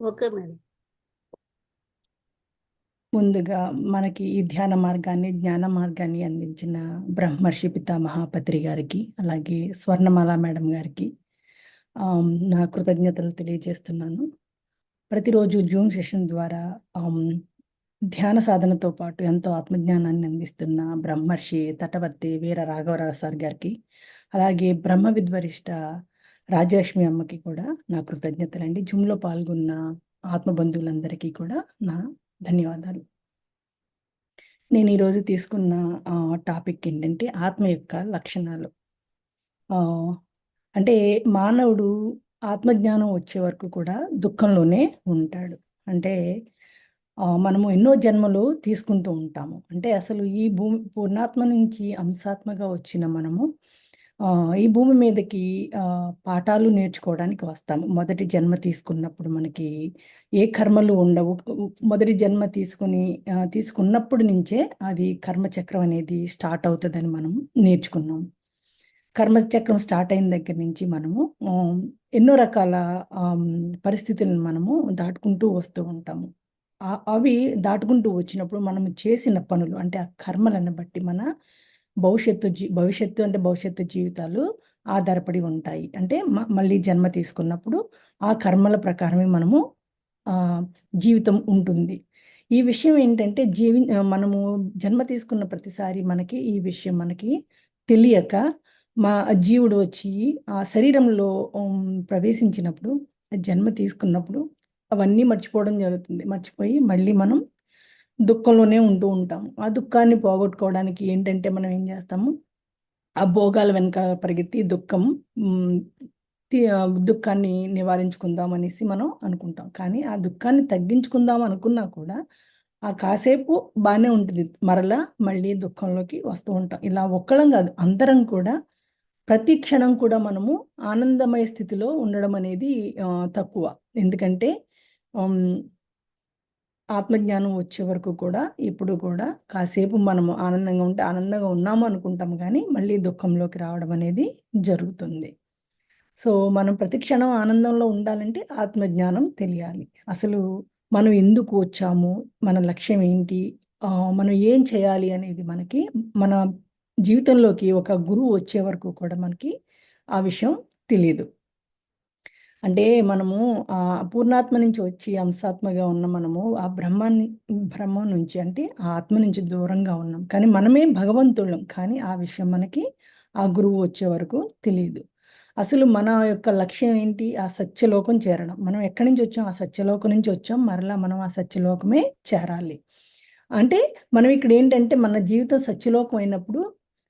Okay madam. ముందుగా మనకి ఈ ధ్యాన మార్గాన్ని జ్ఞాన మార్గాన్ని అందించిన బ్రహ్మర్షి పితా మహాపత్రి గారికి అలాగే స్వర్ణమాల మేడం గారికి నా కృతజ్ఞతలు తెలియజేస్తున్నాను. ప్రతిరోజు జూమ్ సెషన్ ద్వారా ధ్యాన సాధనతో పాటు ఎంతో ఆత్మజ్ఞానాన్ని అందిస్తున్న బ్రహ్మర్షి తటవర్తి వీర రాఘవరావు సార్ గారికి అలాగే బ్రహ్మ విద్వరిష్ట రాజలక్ష్మి అమ్మకి కూడా నా కృతజ్ఞతలండి. జుమ్లో పాల్గొన్న ఆత్మబంధువులందరికీ కూడా నా ధన్యవాదాలు. నేను ఈరోజు తీసుకున్న టాపిక్ ఏంటంటే ఆత్మ యొక్క లక్షణాలు. అంటే మానవుడు ఆత్మజ్ఞానం వచ్చే వరకు కూడా దుఃఖంలోనే ఉంటాడు. అంటే మనము ఎన్నో జన్మలు తీసుకుంటూ ఉంటాము. అంటే అసలు ఈ భూమి పూర్ణాత్మ నుంచి అంశాత్మగా వచ్చిన మనము ఈ భూమి మీదకి పాఠాలు నేర్చుకోవడానికి వస్తాము. మొదటి జన్మ తీసుకున్నప్పుడు మనకి ఏ కర్మలు ఉండవు. మొదటి జన్మ తీసుకుని తీసుకున్నప్పుడు నుంచే అది కర్మచక్రం అనేది స్టార్ట్ అవుతుందని మనం నేర్చుకున్నాం. కర్మచక్రం స్టార్ట్ అయిన దగ్గర నుంచి మనము ఎన్నో రకాల పరిస్థితులను మనము దాటుకుంటూ వస్తూ ఉంటాము. అవి దాటుకుంటూ వచ్చినప్పుడు మనం చేసిన పనులు అంటే ఆ కర్మలను బట్టి మన భవిష్యత్తు జీ భవిష్యత్తు అంటే భవిష్యత్తు జీవితాలు ఆధారపడి ఉంటాయి. అంటే మ- మళ్ళీ జన్మ తీసుకున్నప్పుడు ఆ కర్మల ప్రకారమే మనము జీవితం ఉంటుంది. ఈ విషయం ఏంటంటే జీవి మనము జన్మ తీసుకున్న ప్రతిసారి మనకి ఈ విషయం మనకి తెలియక మా జీవుడు వచ్చి ఆ శరీరంలో ప్రవేశించినప్పుడు జన్మ తీసుకున్నప్పుడు అవన్నీ మర్చిపోవడం జరుగుతుంది. మర్చిపోయి మళ్ళీ మనం దుఃఖంలోనే ఉంటూ ఉంటాము. ఆ దుఃఖాన్ని పోగొట్టుకోవడానికి ఏంటంటే మనం ఏం చేస్తాము? ఆ భోగాల వెనుక పరిగెత్తి దుఃఖం దుఃఖాన్ని నివారించుకుందాం అనేసి మనం అనుకుంటాం. కానీ ఆ దుఃఖాన్ని తగ్గించుకుందాం అనుకున్నా కూడా ఆ కాసేపు బాగానే ఉంటుంది. మరలా మళ్ళీ దుఃఖంలోకి వస్తూ ఉంటాం. ఇలా ఒక్కళ్ళం కాదు అందరం కూడా ప్రతి క్షణం కూడా మనము ఆనందమయ స్థితిలో ఉండడం అనేది తక్కువ. ఎందుకంటే ఆత్మజ్ఞానం వచ్చే వరకు కూడా ఇప్పుడు కూడా కాసేపు మనము ఆనందంగా ఉంటే ఆనందంగా ఉన్నాము అనుకుంటాము కానీ మళ్ళీ దుఃఖంలోకి రావడం అనేది జరుగుతుంది. సో మనం ప్రతిక్షణం ఆనందంలో ఉండాలంటే ఆత్మజ్ఞానం తెలియాలి. అసలు మనం ఎందుకు వచ్చాము? మన లక్ష్యం ఏంటి? మనం ఏం చేయాలి అనేది మనకి మన జీవితంలోకి ఒక గురువు వచ్చే వరకు కూడా మనకి ఆ విషయం తెలియదు అంటే మనము ఆ పూర్ణాత్మ నుంచి వచ్చి అంశాత్మగా ఉన్న మనము ఆ బ్రహ్మాన్ని బ్రహ్మం నుంచి అంటే ఆ ఆత్మ నుంచి దూరంగా ఉన్నాం. కానీ మనమే భగవంతుళ్ళం కానీ ఆ విషయం మనకి ఆ గురువు వచ్చే వరకు తెలియదు అసలు మన యొక్క లక్ష్యం ఏంటి? ఆ సత్యలోకం చేరడం. మనం ఎక్కడి నుంచి వచ్చాం? ఆ సత్యలోకం నుంచి వచ్చాం. మరలా మనం ఆ సత్యలోకమే చేరాలి. అంటే మనం ఇక్కడ ఏంటంటే మన జీవితం సత్యలోకం అయినప్పుడు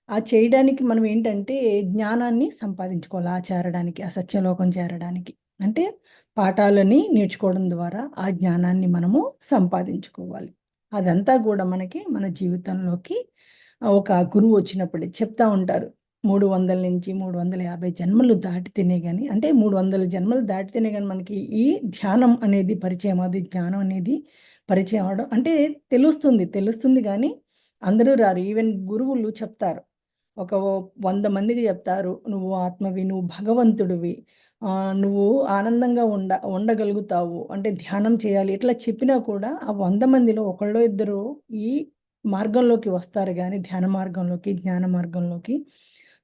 ఆ చేయడానికి మనం ఏంటంటే జ్ఞానాన్ని సంపాదించుకోవాలి ఆ చేరడానికి ఆ సత్యలోకం చేరడానికి. అంటే పాఠాలని నేర్చుకోవడం ద్వారా ఆ జ్ఞానాన్ని మనము సంపాదించుకోవాలి. అదంతా కూడా మనకి మన జీవితంలోకి ఒక గురువు వచ్చినప్పుడే చెప్తా ఉంటారు. మూడు వందల నుంచి మూడు వందల యాభై జన్మలు దాటితేనే కానీ అంటే మూడు వందల జన్మలు దాటితేనే కానీ మనకి ఈ ధ్యానం అనేది పరిచయం అది జ్ఞానం అనేది పరిచయం అవడం అంటే తెలుస్తుంది తెలుస్తుంది కానీ అందరూ రారు. ఈవెన్ గురువులు చెప్తారు ఒక వంద మందికి చెప్తారు నువ్వు ఆత్మవి నువ్వు భగవంతుడివి. నువ్వు ఆనందంగా ఉండ ఉండగలుగుతావు. అంటే ధ్యానం చేయాలి. ఇట్లా చెప్పినా కూడా ఆ వంద మందిలో ఒకళ్ళో ఇద్దరు ఈ మార్గంలోకి వస్తారు కానీ ధ్యాన మార్గంలోకి జ్ఞాన మార్గంలోకి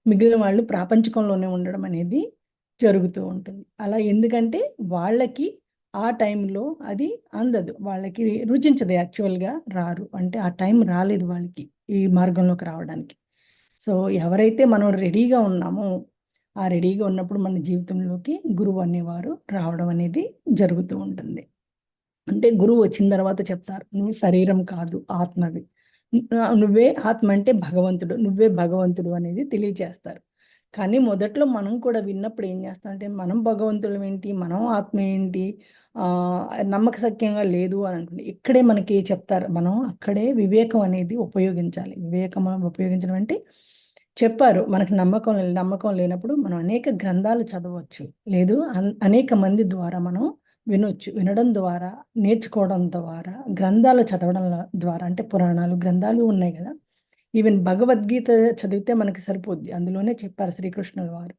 మిగిలిన వాళ్ళు ప్రాపంచికంలోనే ఉండడం అనేది జరుగుతూ ఉంటుంది. అలా ఎందుకంటే వాళ్ళకి ఆ టైంలో అది అందదు. వాళ్ళకి రుచించదు యాక్చువల్గా రారు. అంటే ఆ టైం రాలేదు వాళ్ళకి ఈ మార్గంలోకి రావడానికి. సో ఎవరైతే మనం రెడీగా ఉన్నామో ఆ రెడీగా ఉన్నప్పుడు మన జీవితంలోకి గురువు అనేవారు రావడం అనేది జరుగుతూ ఉంటుంది. అంటే గురువు వచ్చిన తర్వాత చెప్తారు నువ్వు శరీరం కాదు ఆత్మవి. నువ్వే ఆత్మ అంటే భగవంతుడు నువ్వే భగవంతుడు అనేది తెలియజేస్తారు. కానీ మొదట్లో మనం కూడా విన్నప్పుడు ఏం చేస్తామంటే మనం భగవంతుడు ఏంటి మనం ఆత్మ ఏంటి నమ్మక నమ్మకసక్యంగా లేదు అని అనుకుంటే ఇక్కడే మనకి చెప్తారు మనం అక్కడే వివేకం అనేది ఉపయోగించాలి. వివేకం ఉపయోగించడం అంటే చెప్పారు. మనకు నమ్మకం నమ్మకం లేనప్పుడు మనం అనేక గ్రంథాలు చదవచ్చు. లేదు అన్- అనేక మంది ద్వారా మనం వినొచ్చు. వినడం ద్వారా నేర్చుకోవడం ద్వారా గ్రంథాలు చదవడం ద్వారా అంటే పురాణాలు గ్రంథాలు ఉన్నాయి కదా. ఈవెన్ భగవద్గీత చదివితే మనకి సరిపోద్ది. అందులోనే చెప్పారు శ్రీకృష్ణుల వారు.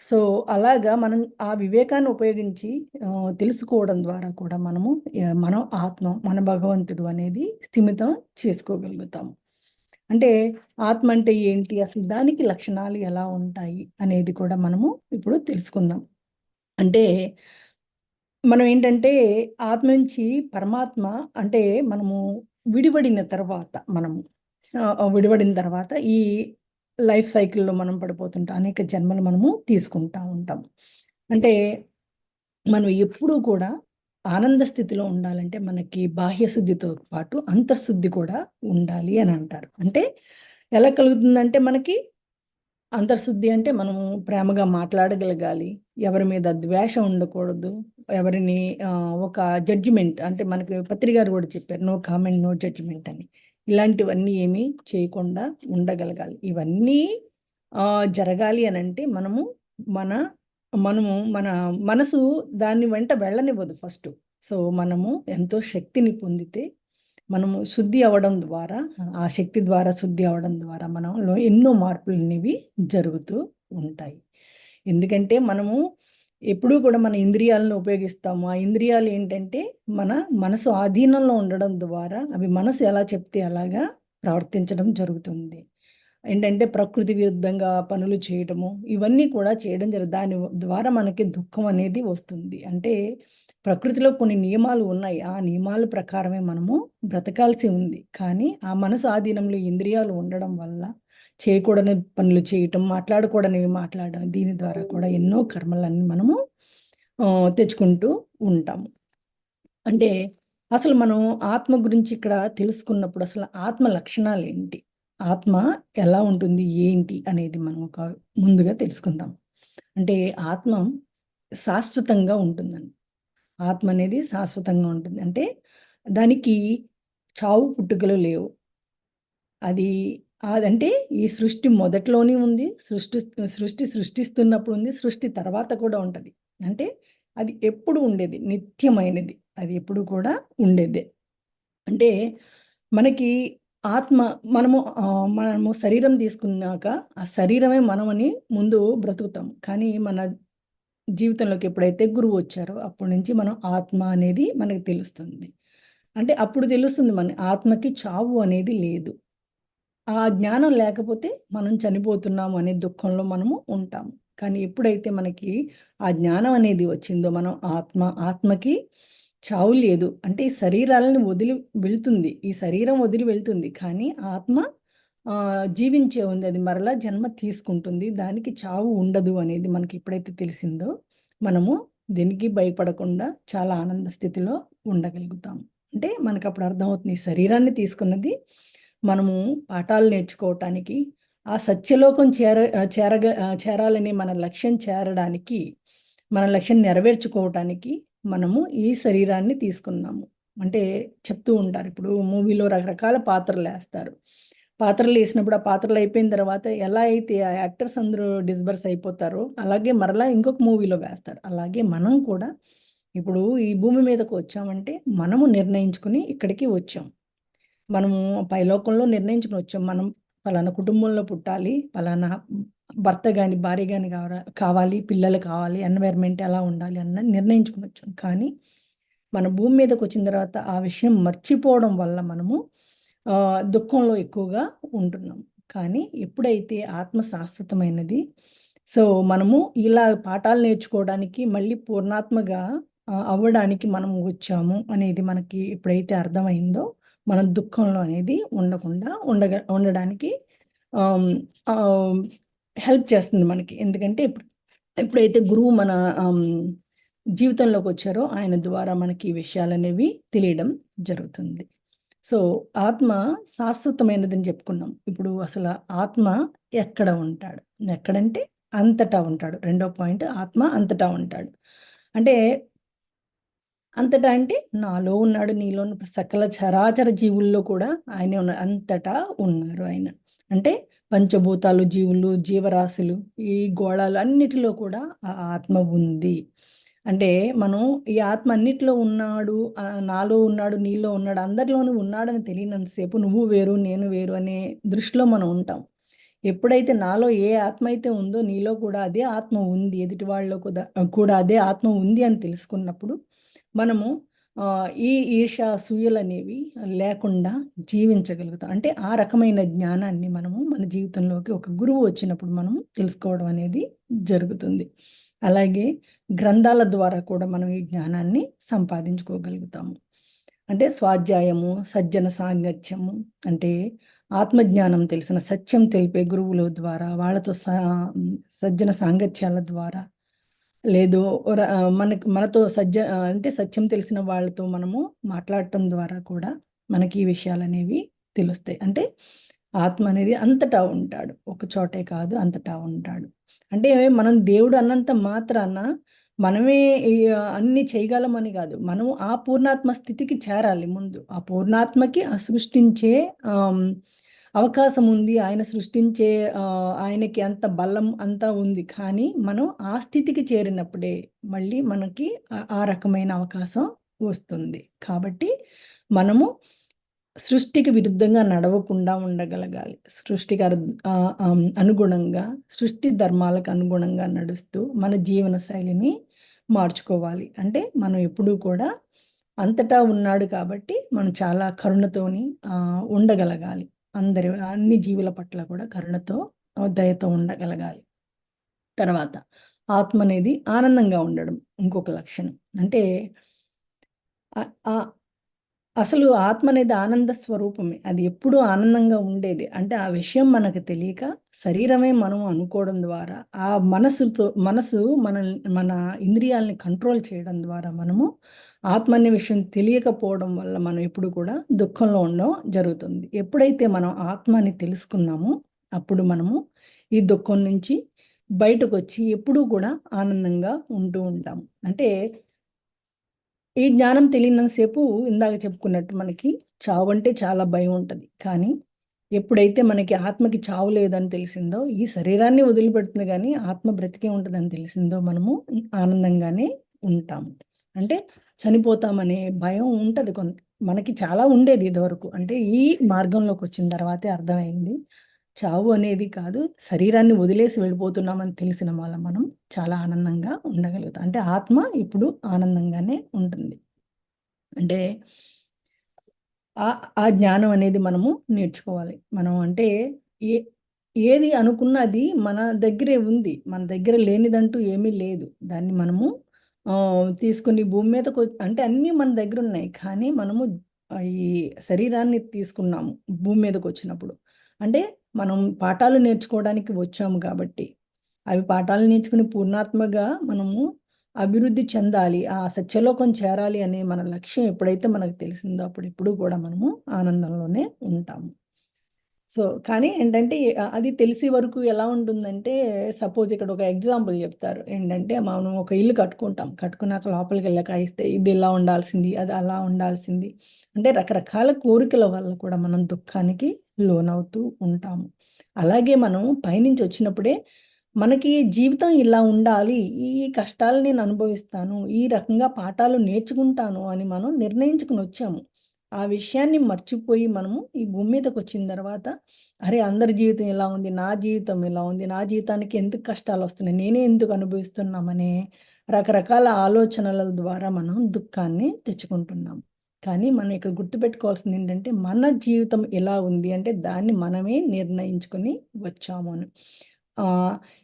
సో, అలాగా మనం ఆ వివేకాన్ని ఉపయోగించి తెలుసుకోవడం ద్వారా కూడా మనము మన మనం ఆత్మ, మన భగవంతుడు అనేది స్థిమితం చేసుకోగలుగుతాము. అంటే ఆత్మ అంటే ఏంటి? అసలు దానికి లక్షణాలు ఎలా ఉంటాయి? అనేది కూడా మనము ఇప్పుడు తెలుసుకుందాం. అంటే మనం ఏంటంటే ఆత్మ నుంచి పరమాత్మ అంటే మనము విడివడిన తర్వాత మనము విడివడిన తర్వాత ఈ లైఫ్ సైకిల్‌లో మనం పడిపోతుంటాం. అనేక జన్మలు మనము తీసుకుంటా ఉంటాం. అంటే మనం ఎప్పుడూ కూడా ఆనంద స్థితిలో ఉండాలంటే మనకి బాహ్య శుద్ధితో పాటు అంతర్శుద్ధి కూడా ఉండాలి అని అంటారు. అంటే ఎలా కలుగుతుందంటే మనకి అంతర్శుద్ధి అంటే మనము ప్రేమగా మాట్లాడగలగాలి. ఎవరి మీద ద్వేషం ఉండకూడదు. ఎవరిని ఒక జడ్జిమెంట్ అంటే మనకి పత్రి గారు కూడా చెప్పారు. నో కామెంట్, నో జడ్జిమెంట్ అని. ఇలాంటివన్నీ ఏమీ చేయకుండా ఉండగలగాలి. ఇవన్నీ జరగాలి అని అంటే మనము మన మనము మన మనసు దాన్ని వెంట వెళ్ళనివ్వదు ఫస్ట్ సో, మనము ఎంతో శక్తిని పొందితే మనము శుద్ధి అవ్వడం ద్వారా ఆ శక్తి ద్వారా శుద్ధి అవ్వడం ద్వారా మనలో ఎన్నో మార్పులనేవి జరుగుతూ ఉంటాయి. ఎందుకంటే మనము ఎప్పుడూ కూడా మన ఇంద్రియాలను ఉపయోగిస్తాము. ఆ ఇంద్రియాలు ఏంటంటే మన మనసు ఆధీనంలో ఉండడం ద్వారా అవి మనసు ఎలా చెప్తే అలాగా ప్రవర్తించడం జరుగుతుంది. ఏంటంటే ప్రకృతి విరుద్ధంగా పనులు చేయటము ఇవన్నీ కూడా చేయడం జరు దాని ద్వారా మనకి దుఃఖం అనేది వస్తుంది. అంటే ప్రకృతిలో కొన్ని నియమాలు ఉన్నాయి. ఆ నియమాల ప్రకారమే మనము బ్రతకాల్సి ఉంది. కానీ ఆ మనసు ఆధీనంలో ఇంద్రియాలు ఉండడం వల్ల చేయకూడని పనులు చేయటం, మాట్లాడకూడనివి మాట్లాడడం దీని ద్వారా కూడా ఎన్నో కర్మలన్నీ మనము తెచ్చుకుంటూ ఉంటాము. అంటే అసలు మనం ఆత్మ గురించి ఇక్కడ తెలుసుకున్నప్పుడు అసలు ఆత్మ లక్షణాలు ఏంటి ఆత్మ ఎలా ఉంటుంది? ఏంటి? అనేది మనం ఒక ముందుగా తెలుసుకుందాం. అంటే ఆత్మ శాశ్వతంగా ఉంటుందని. ఆత్మ అనేది శాశ్వతంగా ఉంటుంది. అంటే దానికి చావు పుట్టుకలు లేవు. అది అదంటే ఈ సృష్టి మొదట్లోనే ఉంది. సృష్టి సృష్టి సృష్టిస్తున్నప్పుడు ఉంది. సృష్టి తర్వాత కూడా ఉంటుంది అంటే అది ఎప్పుడు ఉండేది. నిత్యమైనది. అది ఎప్పుడు కూడా ఉండేదే. అంటే మనకి ఆత్మ మనము మనము శరీరం తీసుకున్నాక ఆ శరీరమే మనమని ముందు బ్రతుకుతాం. కానీ మన జీవితంలోకి ఎప్పుడైతే గురువొచ్చారో అప్పటి నుంచి మనం ఆత్మ అనేది మనకి తెలుస్తుంది. అంటే అప్పుడు తెలుస్తుంది మన ఆత్మకి చావు అనేది లేదు. ఆ జ్ఞానం లేకపోతే మనం చనిపోతున్నాము అనే దుఃఖంలో మనము ఉంటాము. కానీ ఎప్పుడైతే మనకి ఆ జ్ఞానం అనేది వచ్చిందో మనం ఆత్మ ఆత్మకి చావు లేదు. అంటే ఈ శరీరాలను వదిలి వెళ్తుంది. ఈ శరీరం వదిలి వెళ్తుంది. కానీ ఆత్మ జీవించే ఉంది. అది మరలా జన్మ తీసుకుంటుంది. దానికి చావు ఉండదు అనేది మనకి ఎప్పుడైతే తెలిసిందో మనము దేనికి భయపడకుండా చాలా ఆనంద స్థితిలో ఉండగలుగుతాం. అంటే మనకప్పుడు అర్థమవుతుంది. ఈ శరీరాన్ని తీసుకున్నది మనము పాఠాలు నేర్చుకోవటానికి, ఆ సత్యలోకం చేర చేరగ చేరాలని చేరాలనే మన లక్ష్యం చేరడానికి, మన లక్ష్యం నెరవేర్చుకోవటానికి మనము ఈ శరీరాన్ని తీసుకున్నాము. అంటే చెప్తూ ఉంటారు. ఇప్పుడు మూవీలో రకరకాల పాత్రలు వేస్తారు పాత్రలు వేసినప్పుడు ఆ పాత్రలు అయిపోయిన తర్వాత ఎలా అయితే ఆ యాక్టర్స్ అందరూ డిస్బర్స్ అయిపోతారో, అలాగే మరలా ఇంకొక మూవీలో వేస్తారు. అలాగే మనం కూడా ఇప్పుడు ఈ భూమి మీదకు వచ్చామంటే మనము నిర్ణయించుకుని ఇక్కడికి వచ్చాం. మనము పైలోకంలో నిర్ణయించుకుని వచ్చాం. మనం పలానా కుటుంబంలో పుట్టాలి. పలానా భర్త కానీ భార్య కానీ కావర కావాలి. పిల్లలు కావాలి. ఎన్వైర్న్‌మెంట్ ఎలా ఉండాలి అన్న నిర్ణయించుకోవచ్చు కానీ మన భూమి మీదకి వచ్చిన తర్వాత ఆ విషయం మర్చిపోవడం వల్ల మనము దుఃఖంలో ఎక్కువగా ఉంటున్నాం. కానీ ఎప్పుడైతే ఆత్మ శాశ్వతమైనది. సో, మనము ఇలా పాఠాలు నేర్చుకోవడానికి మళ్ళీ పూర్ణాత్మగా అవ్వడానికి మనం వచ్చాము అనేది మనకి ఎప్పుడైతే అర్థమైందో మనం దుఃఖంలో అనేది ఉండకుండా ఉండగ ఉండడానికి హెల్ప్ చేస్తుంది మనకి. ఎందుకంటే ఇప్పుడు ఎప్పుడైతే గురువు మన జీవితంలోకి వచ్చారో ఆయన ద్వారా మనకి ఈ విషయాలు అనేవి తెలియడం జరుగుతుంది. సో, ఆత్మ శాశ్వతమైనదని చెప్పుకున్నాం. ఇప్పుడు అసలు ఆత్మ ఎక్కడ ఉంటాడు? ఎక్కడంటే అంతటా ఉంటాడు. రెండో పాయింట్ ఆత్మ అంతటా ఉంటాడు. అంటే అంతటా అంటే నాలో ఉన్నాడు. నీలో ఉన్న సకల చరాచర జీవుల్లో కూడా ఆయనే ఉన్నారు. అంతటా ఉన్నారు ఆయన. అంటే పంచభూతాలు, జీవులు, జీవరాశులు, ఈ గోళాలు అన్నిటిలో కూడా ఆ ఆత్మ ఉంది. అంటే మనం ఈ ఆత్మ అన్నిట్లో ఉన్నాడు. నాలో ఉన్నాడు, నీలో ఉన్నాడు, అందరిలోనూ ఉన్నాడని తెలియనంతసేపు నువ్వు వేరు, నేను వేరు అనే దృష్టిలో మనం ఉంటాం. ఎప్పుడైతే నాలో ఏ ఆత్మ అయితే ఉందో నీలో కూడా అదే ఆత్మ ఉంది ఎదుటి వాళ్ళలో కూడా కూడా అదే ఆత్మ ఉంది అని తెలుసుకున్నప్పుడు మనము ఈ ఈర్ష సూయలు అనేవి లేకుండా జీవించగలుగుతాం. అంటే ఆ రకమైన జ్ఞానాన్ని మనము మన జీవితంలోకి ఒక గురువు వచ్చినప్పుడు మనము తెలుసుకోవడం అనేది జరుగుతుంది. అలాగే గ్రంథాల ద్వారా కూడా మనం ఈ జ్ఞానాన్ని సంపాదించుకోగలుగుతాము. అంటే స్వాధ్యాయము సజ్జన సాంగత్యము అంటే ఆత్మజ్ఞానం తెలిసిన సత్యం తెలిపే గురువుల ద్వారా వాళ్ళతో సజ్జన సాంగత్యాల ద్వారా లేదు. మనకు మనకి మనతో సజ్జ అంటే సత్యం తెలిసిన వాళ్ళతో మనము మాట్లాడటం ద్వారా కూడా మనకి ఈ విషయాలు అనేవి తెలుస్తాయి. అంటే ఆత్మ అనేది అంతటా ఉంటాడు. ఒక చోటే కాదు అంతటా ఉంటాడు. అంటే మనం దేవుడు అన్నంత మాత్రాన మనమే అన్ని చేయగలం అన్ని చేయగలమని కాదు. మనం ఆ పూర్ణాత్మ స్థితికి చేరాలి ముందు. ఆ పూర్ణాత్మకి ఆ సృష్టించే అవకాశం ఉంది ఆయన సృష్టించే ఆయనకి అంత బలం అంతా ఉంది. కానీ మనం ఆ స్థితికి చేరినప్పుడే మళ్ళీ మనకి ఆ- రకమైన అవకాశం వస్తుంది. కాబట్టి మనము సృష్టికి విరుద్ధంగా నడవకుండా ఉండగలగాలి. సృష్టికి అనుగుణంగా సృష్టి ధర్మాలకు అనుగుణంగా నడుస్తూ మన జీవన శైలిని మార్చుకోవాలి. అంటే మనం ఎప్పుడూ కూడా అంతటా ఉన్నాడు కాబట్టి మనం చాలా కరుణతోని ఉండగలగాలి. అందరి అన్ని జీవుల పట్ల కూడా కరుణతో దయతో ఉండగలగాలి. తర్వాత ఆత్మ అనేది ఆనందంగా ఉండడం ఇంకొక లక్షణం. అంటే ఆ- ఆ- అసలు ఆత్మ అనేది ఆనంద స్వరూపమే. అది ఎప్పుడూ ఆనందంగా ఉండేది. అంటే ఆ విషయం మనకు తెలియక శరీరమే మనం అనుకోవడం ద్వారా ఆ మనసుతో మనసు మన మన ఇంద్రియాలని కంట్రోల్ చేయడం ద్వారా మనము ఆత్మ అనే విషయం తెలియకపోవడం వల్ల మనం ఎప్పుడు కూడా దుఃఖంలో ఉండడం జరుగుతుంది. ఎప్పుడైతే మనం ఆత్మని తెలుసుకున్నామో అప్పుడు మనము ఈ దుఃఖం నుంచి బయటకు వచ్చి ఎప్పుడూ కూడా ఆనందంగా ఉంటూ ఉంటాము అంటే ఈ జ్ఞానం తెలియనంతసేపు ఇందాక చెప్పుకున్నట్టు మనకి చావు అంటే చాలా భయం ఉంటుంది. కానీ ఎప్పుడైతే మనకి ఆత్మకి చావు లేదని తెలిసిందో ఈ శరీరాన్ని వదిలిపెడుతుంది కానీ ఆత్మ బ్రతికే ఉంటుందని తెలిసిందో మనము ఆనందంగానే ఉంటాము. అంటే చనిపోతామనే భయం ఉంటుంది. కొంత మనకి చాలా ఉండేది ఇదివరకు. అంటే ఈ మార్గంలోకి వచ్చిన తర్వాతే అర్థమైంది. చావు అనేది కాదు. శరీరాన్ని వదిలేసి వెళ్ళిపోతున్నామని తెలిసిన వాళ్ళ మనం చాలా ఆనందంగా ఉండగలుగుతాం అంటే ఆత్మ ఇప్పుడు ఆనందంగానే ఉంటుంది. అంటే ఆ ఆ జ్ఞానం అనేది మనము నేర్చుకోవాలి. మనం అంటే ఏ ఏది అనుకున్నది మన దగ్గరే ఉంది. మన దగ్గర లేనిదంటూ ఏమీ లేదు. దాన్ని మనము తీసుకుని భూమి మీదకు అంటే అన్నీ మన దగ్గర ఉన్నాయి. కానీ మనము ఈ శరీరాన్ని తీసుకున్నాము భూమి మీదకి వచ్చినప్పుడు. అంటే మనం పాఠాలు నేర్చుకోవడానికి వచ్చాము కాబట్టి. అవి పాఠాలు నేర్చుకుని పూర్ణాత్మగా మనము అభివృద్ధి చెందాలి ఆ సత్యలోకం చేరాలి అనే మన లక్ష్యం ఎప్పుడైతే మనకు తెలిసిందో అప్పుడు ఎప్పుడు కూడా మనము ఆనందంలోనే ఉంటాము. సో కానీ ఏంటంటే అది తెలిసే వరకు ఎలా ఉంటుందంటే సపోజ్ ఇక్కడ ఒక ఎగ్జాంపుల్ చెప్తారు. ఏంటంటే మనం ఒక ఇల్లు కట్టుకుంటాం. కట్టుకున్నాక లోపలికి వెళ్ళాక ఇస్తే ఇది ఇలా ఉండాల్సింది అది అలా ఉండాల్సింది. అంటే రకరకాల కోరికల వల్ల కూడా మనం దుఃఖానికి లోనవుతూ ఉంటాము. అలాగే మనం పైనుంచి వచ్చినప్పుడే మనకి జీవితం ఇలా ఉండాలి ఈ కష్టాలు నేను అనుభవిస్తాను ఈ రకంగా పాఠాలు నేర్చుకుంటాను అని మనం నిర్ణయించుకుని వచ్చాము. ఆ విషయాన్ని మర్చిపోయి మనము ఈ భూమి మీదకి వచ్చిన తర్వాత అరే అందరి జీవితం ఎలా ఉంది నా జీవితం ఎలా ఉంది నా జీవితానికి ఎందుకు కష్టాలు వస్తున్నాయి నేనే ఎందుకు అనుభవిస్తున్నామనే రకరకాల ఆలోచనల ద్వారా మనం దుఃఖాన్ని తెచ్చుకుంటున్నాం కానీ మనం ఇక్కడ గుర్తుపెట్టుకోవాల్సింది ఏంటంటే మన జీవితం ఎలా ఉంది అంటే దాన్ని మనమే నిర్ణయించుకొని వచ్చాము అని.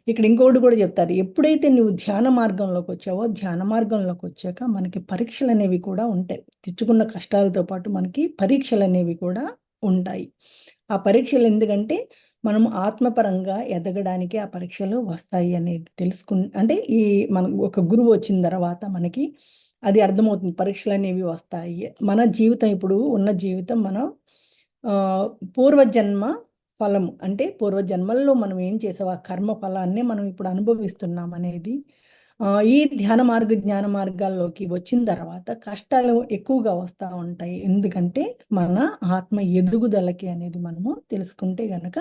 ఇక్కడ ఇంకొకటి కూడా చెప్తారు ఎప్పుడైతే నువ్వు ధ్యాన మార్గంలోకి వచ్చావో ధ్యాన మార్గంలోకి వచ్చాక మనకి పరీక్షలు అనేవి కూడా ఉంటాయి. తెచ్చుకున్న కష్టాలతో పాటు మనకి పరీక్షలు అనేవి కూడా ఉంటాయి. ఆ పరీక్షలు ఎందుకంటే మనం ఆత్మపరంగా ఎదగడానికి ఆ పరీక్షలు వస్తాయి అనేది తెలుసుకు అంటే ఈ మనం ఒక గురువు వచ్చిన తర్వాత మనకి అది అర్థమవుతుంది. పరీక్షలు అనేవి వస్తాయి. మన జీవితం ఇప్పుడు ఉన్న జీవితం మనం పూర్వజన్మ ఫలము అంటే పూర్వజన్మల్లో మనం ఏం చేసావు ఆ కర్మ ఫలాన్ని మనం ఇప్పుడు అనుభవిస్తున్నాం అనేది ఈ ధ్యాన మార్గ జ్ఞాన మార్గాల్లోకి వచ్చిన తర్వాత కష్టాలు ఎక్కువగా వస్తూ ఉంటాయి. ఎందుకంటే మన ఆత్మ ఎదుగుదలకి అనేది మనము తెలుసుకుంటే గనక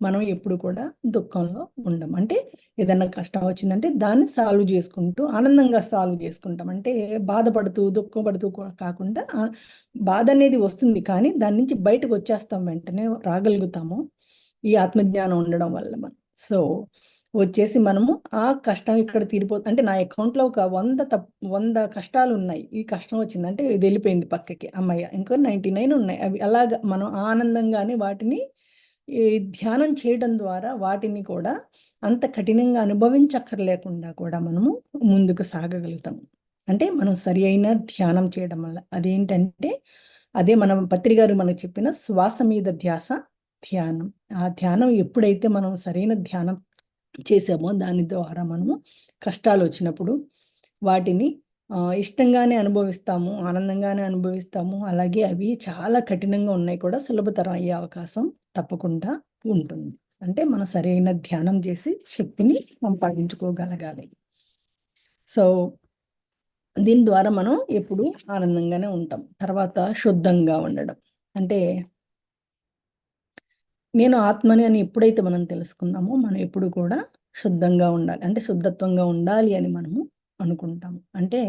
మనం ఎప్పుడు కూడా దుఃఖంలో ఉండం. అంటే ఏదైనా కష్టం వచ్చిందంటే దాన్ని సాల్వ్ చేసుకుంటూ ఆనందంగా సాల్వ్ చేసుకుంటాం. అంటే బాధపడుతూ దుఃఖపడుతూ కాకుండా బాధ అనేది వస్తుంది కానీ దాని నుంచి బయటకు వచ్చేస్తాం వెంటనే రాగలుగుతాము. ఈ ఆత్మజ్ఞానం ఉండడం వల్ల మనం. సో వచ్చేసి మనము ఆ కష్టం ఇక్కడ తీరిపోతుంది అంటే నా అకౌంట్లో ఒక వంద తప్ వంద కష్టాలు ఉన్నాయి ఈ కష్టం వచ్చిందంటే ఇది వెళ్ళిపోయింది పక్కకి. అమ్మయ్య! ఇంకో నైంటీ నైన్ ఉన్నాయి. అవి అలాగ మనం ఆనందంగానే వాటిని ఈ ధ్యానం చేయడం ద్వారా వాటిని కూడా అంత కఠినంగా అనుభవించక్కర్లేకుండా కూడా మనము ముందుకు సాగగలుగుతాము అంటే మనం సరి అయిన ధ్యానం చేయడం వల్ల. అదేంటంటే అదే మనం పత్రికారు మనకు చెప్పిన శ్వాస మీద ధ్యాస ధ్యానం. ఆ ధ్యానం ఎప్పుడైతే మనం సరైన ధ్యానం చేసామో దాని ద్వారా మనము కష్టాలు వచ్చినప్పుడు వాటిని ఇష్టంగానే అనుభవిస్తాము ఆనందంగానే అనుభవిస్తాము. అలాగే అవి చాలా కఠినంగా ఉన్నాయి కూడా సులభతరం అయ్యే అవకాశం తప్పకుండా ఉంటుంది. అంటే మనం సరైన ధ్యానం చేసి శక్తిని సంపాదించుకోగలగాలి. సో దీని ద్వారా మనం ఎప్పుడు ఆనందంగానే ఉంటాం. తర్వాత శుద్ధంగా ఉండడం. అంటే నేను ఆత్మని అని ఎప్పుడైతే మనం తెలుసుకున్నామో మనం ఎప్పుడు కూడా శుద్ధంగా ఉండాలి. అంటే శుద్ధత్వంగా ఉండాలి అని మనము అనుకుంటాము. అంటే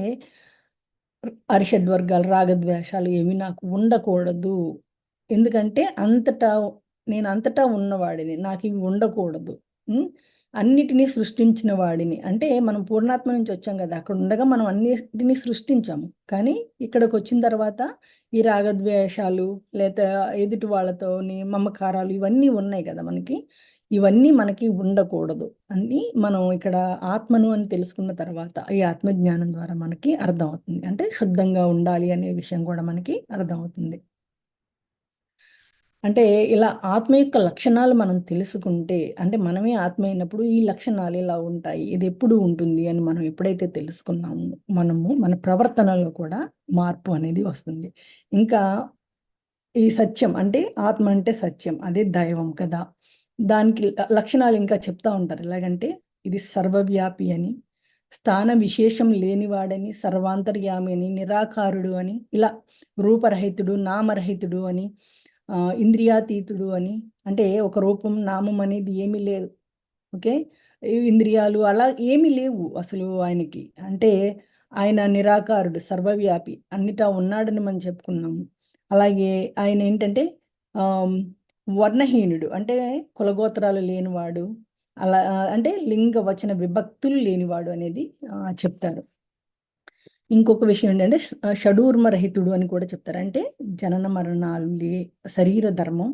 అరిషడ్వర్గాలు రాగద్వేషాలు ఏమి నాకు ఉండకూడదు. ఎందుకంటే అంతటా నేను అంతటా ఉన్నవాడిని. నాకు ఇవి ఉండకూడదు. అన్నిటినీ సృష్టించిన వాడిని. అంటే మనం పూర్ణాత్మ నుంచి వచ్చాం కదా అక్కడ ఉండగా మనం అన్నిటినీ సృష్టించాము. కానీ ఇక్కడికి వచ్చిన తర్వాత ఈ రాగద్వేషాలు లేదా ఎదుటి వాళ్ళతోని మమకారాలు ఇవన్నీ ఉన్నాయి కదా మనకి. ఇవన్నీ మనకి ఉండకూడదు అని మనం ఇక్కడ ఆత్మను అని తెలుసుకున్న తర్వాత ఈ ఆత్మజ్ఞానం ద్వారా మనకి అర్థమవుతుంది. అంటే శుద్ధంగా ఉండాలి అనే విషయం కూడా మనకి అర్థమవుతుంది. అంటే ఇలా ఆత్మ యొక్క లక్షణాలు మనం తెలుసుకుంటే అంటే మనమే ఆత్మ అయినప్పుడు ఈ లక్షణాలు ఇలా ఉంటాయి ఇది ఎప్పుడు ఉంటుంది అని మనం ఎప్పుడైతే తెలుసుకున్నాము మనము మన ప్రవర్తనలో కూడా మార్పు అనేది వస్తుంది. ఇంకా ఈ సత్యం అంటే ఆత్మ అంటే సత్యం అదే దైవం కదా. దానికి లక్షణాలు ఇంకా చెప్తా ఉంటారు. ఎలాగంటే ఇది సర్వవ్యాపి అని స్థాన విశేషం లేనివాడని సర్వాంతర్యామి అని నిరాకారుడు అని ఇలా రూపరహితుడు నామరహితుడు అని ఇంద్రియాతీతుడు అని. అంటే ఒక రూపం నామం అనేది ఏమీ లేదు. ఓకే? ఇంద్రియాలు అలా ఏమీ లేవు అసలు ఆయనకి. అంటే ఆయన నిరాకారుడు సర్వవ్యాపి. అన్నిటా ఉన్నాడని మనం చెప్పుకున్నాము. అలాగే ఆయన ఏంటంటే వర్ణహీనుడు. అంటే కులగోత్రాలు లేనివాడు. అలా అంటే లింగ వచన విభక్తులు లేనివాడు అనేది చెప్తారు. ఇంకొక విషయం ఏంటంటే షడూర్మరహితుడు అని కూడా చెప్తారు. అంటే జనన మరణాలు లే శరీర ధర్మం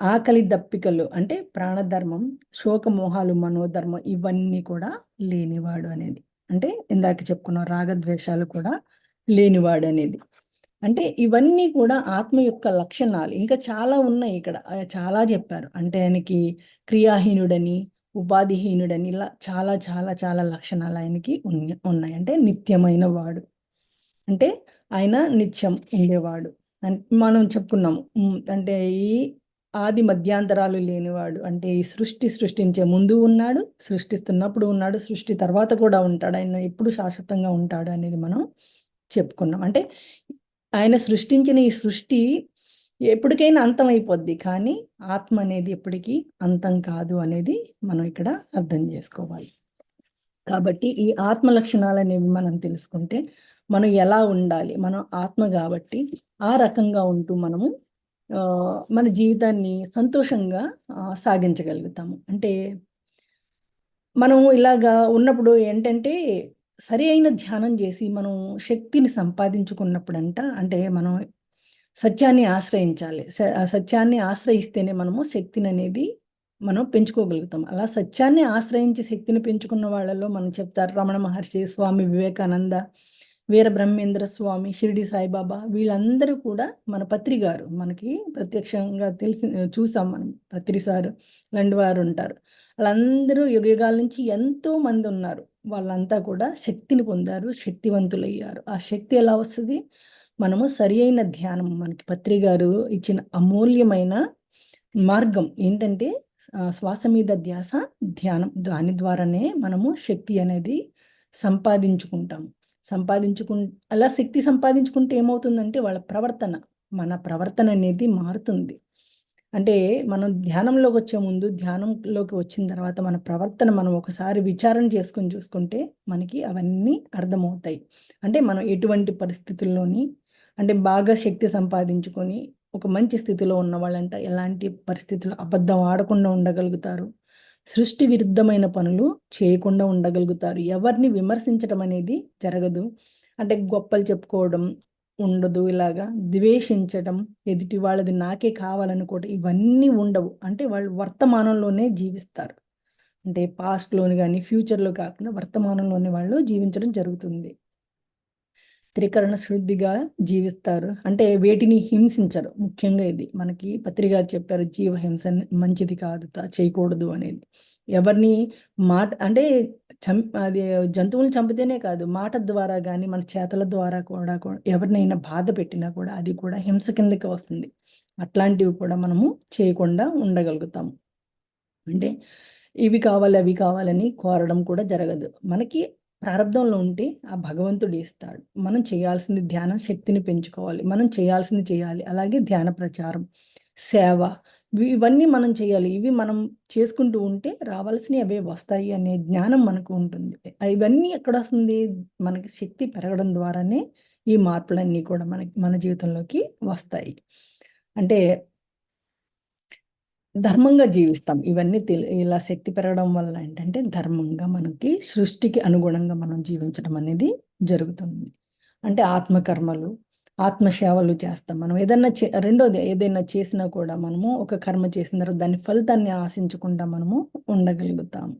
ఆకలి దప్పికలు అంటే ప్రాణధర్మం శోకమోహాలు మనోధర్మం ఇవన్నీ కూడా లేనివాడు అనేది. అంటే ఇందాక చెప్పుకున్న రాగద్వేషాలు కూడా లేనివాడు అనేది. అంటే ఇవన్నీ కూడా ఆత్మ యొక్క లక్షణాలు. ఇంకా చాలా ఉన్నాయి ఇక్కడ. చాలా చెప్పారు. అంటే ఆయనకి క్రియాహీనుడని ఉపాధిహీనుడని ఇలా చాలా చాలా చాలా లక్షణాలు ఆయనకి ఉన్నాయి. అంటే నిత్యమైన వాడు. అంటే ఆయన నిత్యం ఉండేవాడు. మనం చెప్పుకున్నాము. అంటే ఈ ఆది మధ్యాంతరాలు లేనివాడు. అంటే ఈ సృష్టి సృష్టించే ముందు ఉన్నాడు సృష్టిస్తున్నప్పుడు ఉన్నాడు సృష్టి తర్వాత కూడా ఉంటాడు. ఆయన ఎప్పుడు శాశ్వతంగా ఉంటాడు అనేది మనం చెప్పుకున్నాం. అంటే ఆయన సృష్టించిన ఈ సృష్టి ఎప్పటికైనా అంతం అయిపోద్ది. కానీ ఆత్మ అనేది ఎప్పటికీ అంతం కాదు అనేది మనం ఇక్కడ అర్థం చేసుకోవాలి. కాబట్టి ఈ ఆత్మ లక్షణాలు అనేవి మనం తెలుసుకుంటే మనం ఎలా ఉండాలి మనం ఆత్మ కాబట్టి ఆ రకంగా ఉంటూ మనము మన జీవితాన్ని సంతోషంగా సాగించగలుగుతాము. అంటే మనం ఇలాగా ఉన్నప్పుడు ఏంటంటే సరి అయిన ధ్యానం చేసి మనం శక్తిని సంపాదించుకున్నప్పుడంట అంటే మనం సత్యాన్ని ఆశ్రయించాలి. సత్యాన్ని ఆశ్రయిస్తేనే మనము శక్తిని అనేది మనం పెంచుకోగలుగుతాం. అలా సత్యాన్ని ఆశ్రయించి శక్తిని పెంచుకున్న వాళ్ళలో మనం చెప్తారు రమణ మహర్షి స్వామి వివేకానంద వీర బ్రహ్మేంద్ర స్వామి షిరిడి సాయిబాబా వీళ్ళందరూ కూడా మన పత్రి గారు. మనకి ప్రత్యక్షంగా తెలిసి చూసాం మనం పత్రి సారు లాంటి వారు ఉంటారు. వాళ్ళందరూ యుగయుగాల నుంచి ఎంతో మంది ఉన్నారు. వాళ్ళంతా కూడా శక్తిని పొందారు శక్తివంతులయ్యారు. ఆ శక్తి ఎలా వస్తుంది? మనము సరి అయిన ధ్యానం. మనకి పత్రి గారు ఇచ్చిన అమూల్యమైన మార్గం ఏంటంటే శ్వాస మీద ధ్యాస ధ్యానం. దాని ద్వారానే మనము శక్తి అనేది సంపాదించుకుంటాము సంపాదించుకు అలా శక్తి సంపాదించుకుంటే ఏమవుతుందంటే వాళ్ళ ప్రవర్తన మన ప్రవర్తన అనేది మారుతుంది. అంటే మనం ధ్యానంలోకి వచ్చే ముందు ధ్యానంలోకి వచ్చిన తర్వాత మన ప్రవర్తన మనం ఒకసారి విచారణ చేసుకొని చూసుకుంటే మనకి అవన్నీ అర్థమవుతాయి. అంటే మనం ఎటువంటి పరిస్థితుల్లోని అంటే బాగా శక్తి సంపాదించుకొని ఒక మంచి స్థితిలో ఉన్న వాళ్ళంట ఎలాంటి పరిస్థితులు అబద్ధం ఆడకుండా ఉండగలుగుతారు? సృష్టి విరుద్ధమైన పనులు చేయకుండా ఉండగలుగుతారు. ఎవరిని విమర్శించడం అనేది జరగదు. అంటే గొప్పలు చెప్పుకోవడం ఉండదు ఇలాగా. ద్వేషించడం ఎదుటి వాళ్ళది నాకే కావాలనుకోవడం ఇవన్నీ ఉండవు. అంటే వాళ్ళు వర్తమానంలోనే జీవిస్తారు. అంటే పాస్ట్లోని కానీ ఫ్యూచర్లో కాకుండా వర్తమానంలోనే వాళ్ళు జీవించడం జరుగుతుంది. త్రికరణ శుద్ధిగా జీవిస్తారు. అంటే వేటిని హింసించరు. ముఖ్యంగా ఇది మనకి పత్రికారు చెప్పారు జీవ హింస మంచిది కాదు చేయకూడదు అనేది. ఎవరిని మాట అంటే చం అది జంతువులను చంపితేనే కాదు మాట ద్వారా కానీ మన చేతల ద్వారా కూడా ఎవరినైనా బాధ పెట్టినా కూడా అది కూడా హింస కిందకి వస్తుంది. అట్లాంటివి కూడా మనము చేయకుండా ఉండగలుగుతాము. అంటే ఇవి కావాలి అవి కావాలని కోరడం కూడా జరగదు. మనకి ప్రారంభంలో ఉంటే ఆ భగవంతుడు ఇస్తాడు. మనం చేయాల్సింది ధ్యానం శక్తిని పెంచుకోవాలి. మనం చేయాల్సింది చేయాలి. అలాగే ధ్యాన ప్రచారం సేవ ఇవన్నీ మనం చేయాలి. ఇవి మనం చేసుకుంటూ ఉంటే రావాల్సినవి అవే వస్తాయి అనే జ్ఞానం మనకు ఉంటుంది. ఇవన్నీ ఎక్కడ వస్తుంది? మనకి శక్తి పెరగడం ద్వారానే ఈ మార్పులన్నీ కూడా మనకి మన జీవితంలోకి వస్తాయి. అంటే ధర్మంగా జీవిస్తాం. ఇవన్నీ తెలి ఇలా శక్తి పెరగడం వల్ల ఏంటంటే ధర్మంగా మనకి సృష్టికి అనుగుణంగా మనం జీవించడం అనేది జరుగుతుంది. అంటే ఆత్మకర్మలు ఆత్మసేవలు చేస్తాం. మనం ఏదన్నా చే రెండోది ఏదైనా చేసినా కూడా మనము ఒక కర్మ చేసిన తర్వాత దాని ఫలితాన్ని ఆశించకుండా మనము ఉండగలుగుతాము.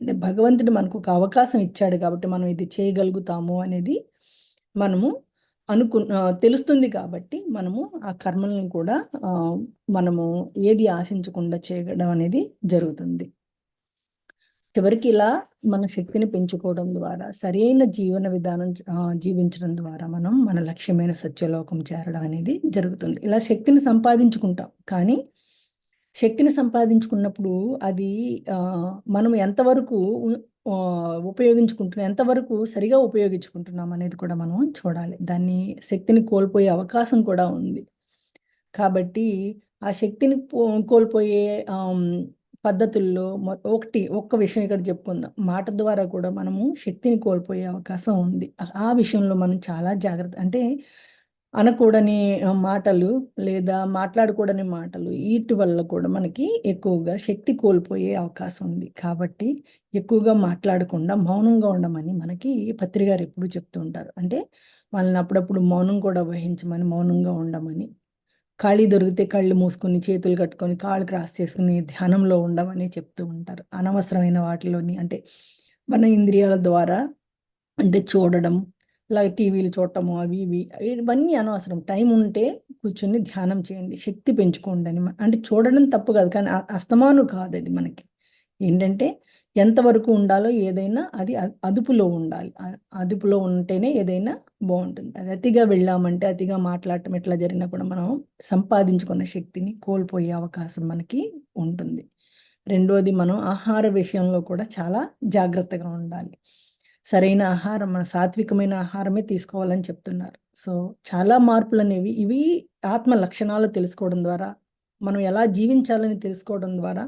అంటే భగవంతుడు మనకు ఒక అవకాశం ఇచ్చాడు కాబట్టి మనం ఇది చేయగలుగుతాము అనేది మనము అనుకు తెలుస్తుంది కాబట్టి మనము ఆ కర్మలను కూడా మనము ఏది ఆశించకుండా చేయడం అనేది జరుగుతుంది. చివరికి ఇలా మన శక్తిని పెంచుకోవడం ద్వారా సరైన జీవన విధానం జీవించడం ద్వారా మనం మన లక్ష్యమైన సత్యలోకం చేరడం అనేది జరుగుతుంది. ఇలా శక్తిని సంపాదించుకుంటాం. కానీ శక్తిని సంపాదించుకున్నప్పుడు అది మనం ఎంతవరకు ఉపయోగించుకుంటున్నాం ఎంతవరకు సరిగా ఉపయోగించుకుంటున్నాం అనేది కూడా మనం చూడాలి. దాన్ని శక్తిని కోల్పోయే అవకాశం కూడా ఉంది. కాబట్టి ఆ శక్తిని కోల్పోయే పద్ధతుల్లో ఒకటి ఒక్క విషయం ఇక్కడ చెప్పుకుందాం. మాట ద్వారా కూడా మనము శక్తిని కోల్పోయే అవకాశం ఉంది. ఆ విషయంలో మనం చాలా జాగ్రత్త అంటే అనకూడని మాటలు లేదా మాట్లాడకూడని మాటలు వీటి వల్ల కూడా మనకి ఎక్కువగా శక్తి కోల్పోయే అవకాశం ఉంది. కాబట్టి ఎక్కువగా మాట్లాడకుండా మౌనంగా ఉండమని మనకి పత్రికారు ఎప్పుడు చెప్తూ ఉంటారు. అంటే వాళ్ళని అప్పుడప్పుడు మౌనం కూడా వహించమని మౌనంగా ఉండమని ఖాళీ దొరికితే కళ్ళు మూసుకొని చేతులు కట్టుకొని కాళ్ళు క్రాస్ చేసుకుని ధ్యానంలో ఉండమని చెప్తూ ఉంటారు. అనవసరమైన వాటిలోని అంటే మన ఇంద్రియాల ద్వారా అంటే చూడడం అలాగే టీవీలు చూడటము అవి ఇవి ఇవన్నీ అనవసరం. టైం ఉంటే కూర్చొని ధ్యానం చేయండి శక్తి పెంచుకోండి అని. అంటే చూడడం తప్పు కాదు కానీ అస్తమాను కాదు అది మనకి. ఏంటంటే ఎంతవరకు ఉండాలో ఏదైనా అది అదుపులో ఉండాలి. అదుపులో ఉంటేనే ఏదైనా బాగుంటుంది. అది అతిగా వెళ్ళామంటే అతిగా మాట్లాడటం ఎట్లా జరిగినా కూడా మనం సంపాదించుకున్న శక్తిని కోల్పోయే అవకాశం మనకి ఉంటుంది. రెండోది మనం ఆహార విషయంలో కూడా చాలా జాగ్రత్తగా ఉండాలి. సరైన ఆహారం మన సాత్వికమైన ఆహారమే తీసుకోవాలని చెప్తున్నారు. సో చాలా మార్పులు అనేవి ఇవి ఆత్మ లక్షణాలు తెలుసుకోవడం ద్వారా మనం ఎలా జీవించాలని తెలుసుకోవడం ద్వారా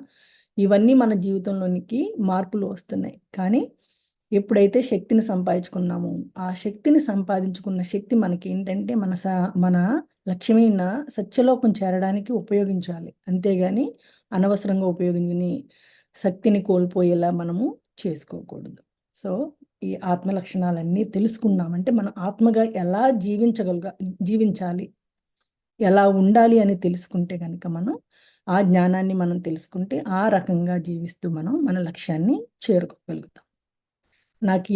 ఇవన్నీ మన జీవితంలోనికి మార్పులు వస్తున్నాయి. కానీ ఎప్పుడైతే శక్తిని సంపాదించుకున్నామో ఆ శక్తిని సంపాదించుకున్న శక్తి మనకి ఏంటంటే మన స మన లక్ష్యమైన సత్యలోకం చేరడానికి ఉపయోగించాలి. అంతేగాని అనవసరంగా ఉపయోగించుని శక్తిని కోల్పోయేలా మనము చేసుకోకూడదు. సో ఈ ఆత్మ లక్షణాలన్నీ తెలుసుకున్నామంటే మనం ఆత్మగా ఎలా జీవించగలుగా జీవించాలి? ఎలా ఉండాలి అని తెలుసుకుంటే కనుక మనం ఆ జ్ఞానాన్ని మనం తెలుసుకుంటే ఆ రకంగా జీవిస్తూ మనం మన లక్ష్యాన్ని చేరుకోగలుగుతాం. నాకు